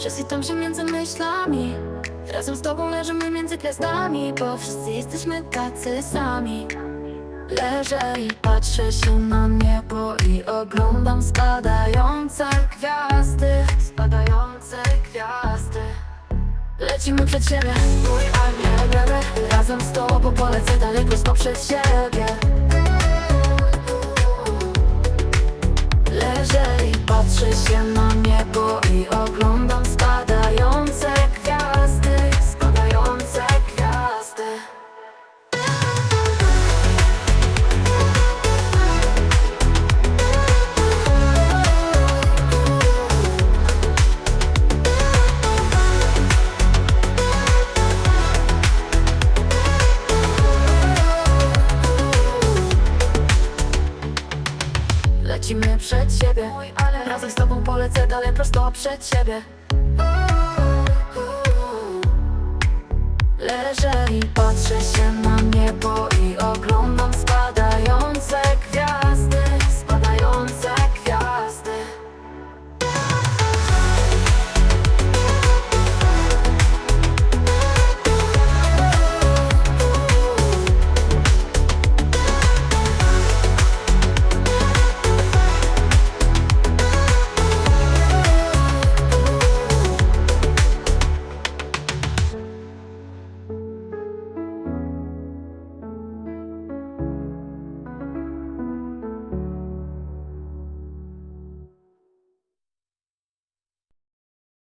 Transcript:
że sytam się między myślami. Razem z tobą leżymy między gwiazdami Bo wszyscy jesteśmy tacy sami. Leżę i patrzę się na niebo I oglądam spadające gwiazdy Spadające gwiazdy. Lecimy przed siebie Mój bebe. Razem z tobą polecę dalej prosto przed siebie Lecimy przed siebie. Ale Razem z tobą polecę dalej prosto przed siebie. Leżę i patrzę się na niebo